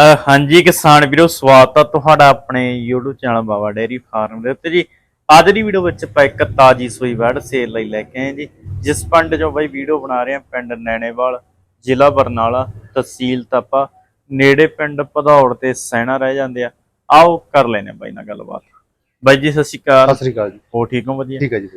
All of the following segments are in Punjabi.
ਹਾਂਜੀ ਕਿਸਾਨ ਵੀਰੋ ਸਵਾਗਤ ਆ ਤੁਹਾਡਾ ਆਪਣੇ YouTube channel Baba dairy farm ਦੇ ਉੱਤੇ ਜੀ। ਅੱਜ ਦੀ ਵੀਡੀਓ ਵਿੱਚ ਆਪਾਂ ਇੱਕ ਤਾਜੀ ਸੂਈ ਵੜ ਸੇਲ ਲਈ ਲੈ ਕੇ ਆਏ ਜੀ। ਜਿਸ ਪਿੰਡ ਜੋ ਬਾਈ ਵੀਡੀਓ ਬਣਾ ਰਹੇ ਆ ਪਿੰਡ ਨੈਣੇਵਾਲ ਜ਼ਿਲ੍ਹਾ ਬਰਨਾਲਾ ਤਹਿਸੀਲ ਤਪਾ। ਨੇੜੇ ਪਿੰਡ ਭਦੌੜ ਤੇ ਸੈਣਾ ਰਹਿ ਜਾਂਦੇ ਆ। ਆਓ ਕਰ ਲੈਨੇ ਬਾਈ ਨਾਲ ਗੱਲਬਾਤ। ਬਾਈ ਜੀ ਸਤਿ ਸ਼੍ਰੀ ਅਕਾਲ। ਸਤਿ ਸ੍ਰੀ ਅਕਾਲ ਜੀ। ਹੋ ਠੀਕ ਹੋ ਵਧੀਆ? ਠੀਕ ਹੈ ਜੀ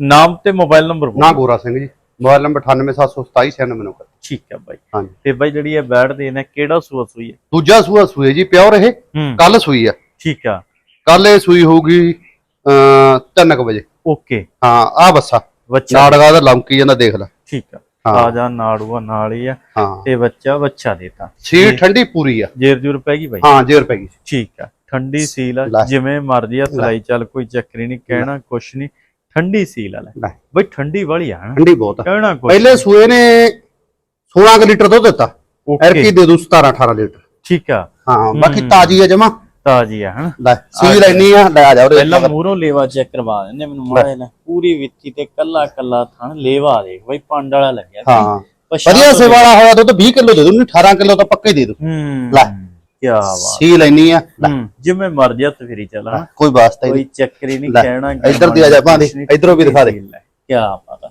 ਨਾਮ ਤੇ ਮੋਬਾਈਲ ਨੰਬਰ ਨਾ ਗੋਰਾ ਸਿੰਘ ਜੀ। ਮੋਬਾਈਲ ਨੰਬਰ 98727969 ਠੀਕ ਹੈ ਬਾਈ। ਹਾਂਜੀ। ਤੇ ਬਾਈ ਜਿਹੜੀ ਇਹ ਬੈਠ ਦੇ ਨੇ ਕਿਹੜਾ ਸੂਆ ਸੂਈ ਹੈ? ਦੂਜਾ ਸੂਆ ਸੂਏ ਜੀ ਪਿਓਰ ਇਹ ਹੂੰ। ਕੱਲ ਸੂਈ ਆ ਠੀਕ ਆ। ਕੱਲ ਇਹ ਸੂਈ ਹੋਊਗੀ ਅ 3:00 ਵਜੇ। ਓਕੇ। ਹਾਂ ਆ ਬੱਸਾ। ਬੱਚਾ। ਨਾੜਗਾ ਦਾ ਲੌਂਕੀ ਜਾਂਦਾ ਦੇਖ ਲੈ। ਠੀਕ ਆ। ਹਾਂ। ਤਾਜ਼ਾ ਨਾੜੂਆ ਨਾਲ ਹੀ ਆ। ਹਾਂ। ਤੇ ਬੱਚਾ ਬੱਚਾ ਦੇਤਾ ਸੀਲ ਠੰਡੀ ਪੂਰੀ ਆ। ਜੇਰ ਜੂਰ ਪੈ ਗਈ ਬਾਈ? ਹਾਂ ਜੇਰ ਪੈ ਗਈ। ਠੀਕ ਆ। ਠੰਡੀ ਸੀਲ ਆ ਲੈ। ਜਿਵੇਂ ਮਰਜ਼ੀ ਆ ਸਲਾਈ ਚੱਲ ਕੋਈ ਚੱਕਰੀ ਨਹੀਂ ਕਹਿਣਾ ਕੁਛ ਨਹੀਂ। ਠੰਡੀ ਸੀਲ ਆ ਲੈ। ਲੈ। ਬਈ ਠੰਡੀ ਵਾਲੀ ਆ ਠੰਡੀ ਬਹੁਤ ਆ। ਕਹਿਣਾ ਕੁਛ ਪਹਿਲੇ ਸੂਏ ਨੇ 16 ਕੁ ਲੀਟਰ ਦੁੱਧ ਦਿੱਤਾ। ਐਰਕੀ ਓਕੇ ਦੇ ਦੂ 17 18 ਲੀਟਰ। ਠੀਕ ਆ। ਹਾਂ ਬਾਕੀ ਤਾਜੀ ਆ ਜਮਾ। ਤਾਜੀ ਆ ਹਨਾ? ਲੈ ਸੀਲ ਇੰਨੀ ਆ ਲੈ ਆ ਜਾ ਉਰੇ। ਪਹਿਲਾਂ ਮੂਹਰੋਂ ਲੇਵਾ ਚੈੱਕ ਕਰਵਾ ਦਿੰਦੇ ਮੈਨੂੰ ਮਾੜਾ ਜਿਹਾ ਪੂਰੀ ਵਿੱਚੀ ਤੇ ਕੱਲਾ ਕੱਲਾ ਥਣ ਲੇਵਾ ਦੇਖ ਬਈ ਪੰਡ ਵਾਲਾ ਲੱਗਿਆ। ਹਾਂ। ਪਛਾਣ ਵਧੀਆ ਤੋਂ ਸੇ ਵਾਲਾ ਹੋਇਆ ਦੁੱਧ 20 ਕਿਲੋ ਦੇ ਦੂ 18 ਕਿਲੋ ਤਾਂ ਪੱਕੇ ਦੇ ਦੂ। ਹੂੰ ਲੈ। ਕੀ ਬਾਤ। ਸੀਲ ਇੰਨੀ ਆ ਹੂੰ ਜਿਵੇਂ ਮਰਜ਼ੀ ਹੱਥ ਫੇਰੀ ਚੱਲ ਹਨਾ? ਕੋਈ ਵਾਸਤਾ ਹੀ ਕੋਈ ਨਹੀਂ। ਚੱਕਰੀ ਨਹੀਂ ਲੈ, ਕਹਿਣਾ ਇੱਧਰ ਦੀ ਆ ਜਾ ਭਾਂਦੀ, ਇੱਧਰੋਂ ਵੀ ਦਿਖਾ ਦੇ। ਕੀ ਪਤਾ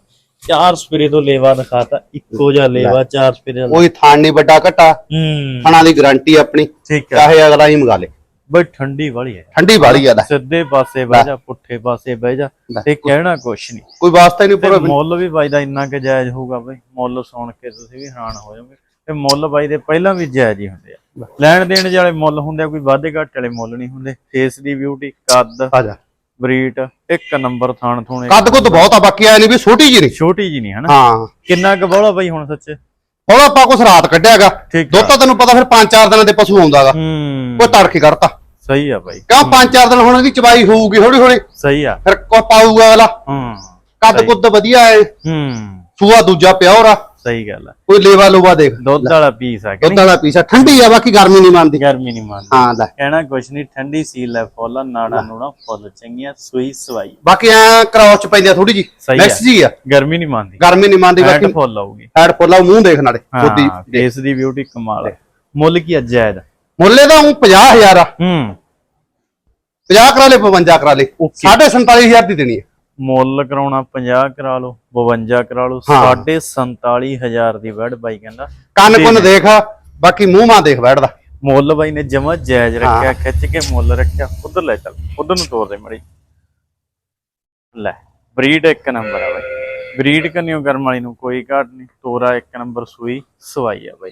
ਚਾਰ ਸਪਰੇ ਤੋਂ ਲੇਵਾ ਦਿਖਾਤਾ ਇੱਕੋ ਜਿਹਾ ਲੇਵਾ ਚਾਰ ਸਪਰੇ ਦਾ। ਕੋਈ ਥਾਣ ਨਹੀਂ ਵੱਡਾ ਘਟਾ ਹੂੰ। ਖਾਣਾ ਦੀ ਗਾਰੰਟੀ ਆਪਣੀ ਠੀਕ ਆ। ਚਾਹੇ ਅਗਲਾ ਹੀ ਮੰਗਾ ਲੇ। ਬਈ ਠੰਡੀ ਵਾਲੀ ਹੈ। ਠੰਡੀ ਵਾਲੀ ਆ ਸਿੱਧੇ ਪਾਸੇ ਬਹਿ ਜਾ ਪੁੱਠੇ ਪਾਸੇ ਬਹਿ ਜਾ। ਤੇ ਕਹਿਣਾ ਕੁਛ ਨਹੀਂ। ਕੋਈ ਵਾਸਤਾ ਹੀ ਨਹੀਂ ਪੂਰਾ ਮੁੱਲ ਵੀ ਬਾਈ ਦਾ ਇੰਨਾ ਕਿ ਜਾਇਜ਼ ਹੋਊਗਾ ਬਈ ਮੁੱਲ ਸੁਣ ਕੇ ਤੁਸੀਂ ਵੀ ਹੈਰਾਨ ਹੋ ਜਾਓਗੇ। ਤੇ ਮੁੱਲ ਬਾਈ ਦੇ ਪਹਿਲਾਂ ਵੀ ਜਾਇਜ਼ ਹੀ ਹੁੰਦੇ ਆ। ਲੈਣ ਦੇਣ ਵਾਲੇ ਮੁੱਲ ਹੁੰਦੇ ਆ ਕੋਈ ਵਾਧੇ ਘੱਟ ਵਾਲੇ ਮੁੱਲ ਨਹੀਂ ਹੁੰਦੇ। ਫੇਸ ਦੀ ਬਿਊਟੀ ਕੱਦ। ਆ ਜਾ। ਬਰੀਟ ਇੱਕ ਨੰਬਰ ਥਾਣ ਥੂਣੇ ਕੱਦ ਕੁੱਦ ਬਹੁਤ ਆ ਬਾਕੀ ਆਏ ਨਹੀਂ ਵੀ ਛੋਟੀ ਜੀ ਨਹੀਂ। ਛੋਟੀ ਜੀ ਨਹੀਂ ਹਨਾ? ਹਾਂ। ਕਿੰਨਾ ਕੁ ਬੋਲਾ ਬਾਈ ਹੁਣ ਸੱਚੇ? ਹੁਣ ਆਪਾਂ ਕੁਛ ਰਾਤ ਕੱਢਿਆਗਾ। ਦੁੱਧ ਤਾਂ ਤੈਨੂੰ ਪਤਾ ਫਿਰ 5-4 ਦਿਨਾਂ ਦੇ ਪਸ਼ੂ ਆਉਂਦਾਗਾ। ਹੂੰ। ਕੋਈ ਤੜਕੇ ਕਰਤਾ ਸਹੀ ਆ ਬਾਈ। ਕਿਉਂ 5-4 ਦਿਨ ਹੁਣ ਇਹਦੀ ਚਬਾਈ ਹੋਊਗੀ ਹੌਲੀ ਹੌਲੀ। ਸਹੀ ਆ। ਫਿਰ ਕੋ ਪਾਊਗਾ ਅਗਲਾ। ਹੂੰ। ਕੱਦ ਕੁੱਦ ਵਧੀਆ ਹੈ ਹੂੰ। ਸੂਆ ਦੂਜਾ ਪਿਓਰ ਆ। ਸਹੀ ਗੱਲ ਆ। ਕੋਈ ਲੇਵਾ ਲੋਵਾ ਦੇਖ। ਦੁੱਧ ਵਾਲਾ ਪੀਸ ਆ ਕਿ ਦੁੱਧ ਵਾਲਾ ਪੀਸਾ ਠੰਡੀ ਆ ਬਾਕੀ ਗਰਮੀ ਨਹੀਂ ਮੰਨਦੀ। ਗਰਮੀ ਨਹੀਂ ਮੰਨਦੀ। ਹਾਂ ਲੈ। ਕਹਿਣਾ ਕੁਛ ਨਹੀਂ ਠੰਡੀ ਸੀਲ ਹੈ ਫੁੱਲ ਨਾੜਾ ਨੂੜਾ ਫੁੱਲ ਚੰਗੀਆਂ ਸੂਈ ਸਵਾਈ। ਬਾਕੀ ਐ ਕ੍ਰਾਸ ਚ ਪੈਂਦੀ ਆ ਥੋੜੀ ਜੀ ਆ। ਮਿਕਸ ਜੀ ਆ। ਗਰਮੀ ਨਹੀਂ ਮੰਨਦੀ। ਗਰਮੀ ਨਹੀਂ ਮੰਨਦੀ ਬਾਕੀ ਫੁੱਲ ਆਊਗੀ। ਐਡ ਫੁੱਲਾ ਮੂੰਹ ਦੇਖ ਨਾਲੇ ਹਾਂ ਫੇਸ ਦੀ ਬਿਊਟੀ ਕਮਾਲ ਆ। ਮੁੱਲ ਕੀ ਅਜਾਇਦ ਮੁੱਲੇ ਦਾ ਉਹ 50000 ਆ। ਹੂੰ। 50 ਕਰਾ ਲੇ 52 ਕਰਾ ਲੇ। Okay. 47500 ਦੀ ਦੇਣੀ ਹੈ ਮੁੱਲ ਕਰਾਉਣਾ 50 ਕਰਾ ਲਓ 52 ਕਰਾ ਲਓ ਹਾਂ। 47500 ਦੀ ਵੜ ਬਾਈ ਕਹਿੰਦਾ। ਕੰਨ ਕੁੰਨ ਦੇਖ ਬਾਕੀ ਮੂੰਹ ਮਾਂ ਦੇਖ ਬੈਠਦਾ ਮੁੱਲ ਬਾਈ ਨੇ ਜਮਾ ਜਾਇਜ਼ ਰੱਖਿਆ ਖਿੱਚ ਕੇ ਮੁੱਲ ਰੱਖਿਆ। ਉਧਰ ਲੈ ਚੱਲ ਉਧਰ ਨੂੰ ਤੋਰ ਦੇ ਮੜੀ। ਲੈ ਬਰੀਡ ਇੱਕ ਨੰਬਰ ਆ ਬਾਈ। ਬਰੀਡ ਕੰਨਿਓ ਕਰਮ ਵਾਲੀ ਨੂੰ ਕੋਈ ਘਾਟ ਨਹੀਂ ਤੋਰਾ ਇੱਕ ਨੰਬਰ ਸੂਈ ਸਵਾਈ ਆ ਬਾਈ।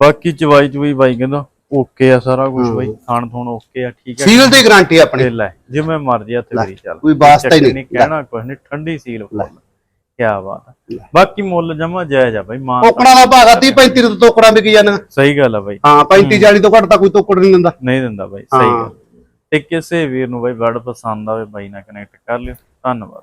ਬਾਕੀ ਚਵਾਈ ਚੁਈ ਬਾਈ ਕਹਿੰਦਾ ਓਕੇ ਆ ਸਾਰਾ ਕੁਝ ਬਾਈ ਖਾਣ ਥੋਣ ਓਕੇ ਆ ਠੀਕ ਹੈ ਸੀਲ ਦੀ ਗਾਰੰਟੀ ਆਪਣੀ। ਲੈ ਜਿਵੇਂ ਮਰਜ਼ੀ ਹੱਥ ਮੇਰੀ ਚੱਲ। ਕੋਈ ਵਾਸਤਾ ਹੀ ਨਹੀਂ। ਕਹਿਣਾ ਕੁਝ ਨਹੀਂ ਠੰਡੀ ਸੀਲ ਫੁੱਲ। ਕੀ ਬਾਤ ਆ। ਬਾਕੀ ਮੁੱਲ ਜਮਾ ਜਾਇਜ਼ ਆ ਬਾਈ ਮਾਂ ਟੋਕੜਾ ਦਾ ਭਾਗਾ 30 35 ਤੋਂ ਟੋਕੜਾ ਵਿਕ ਜਾਣਾ। ਸਹੀ ਗੱਲ ਆ ਬਾਈ। ਹਾਂ 35 40 ਤੋਂ ਘੱਟ ਤਾਂ ਕੋਈ ਟੋਕੜ ਨਹੀਂ ਦਿੰਦਾ। ਨਹੀਂ ਦਿੰਦਾ ਬਾਈ ਸਹੀ ਹਾਂ। ਗੱਲ। ਤੇ ਕਿਸੇ ਵੀਰ ਨੂੰ ਬਾਈ ਵਰਡ ਪਸੰਦ ਆਵੇ ਬਾਈ ਨਾਲ ਕਨੈਕਟ ਕਰ ਲਿਓ। ਧੰਨਵਾਦ।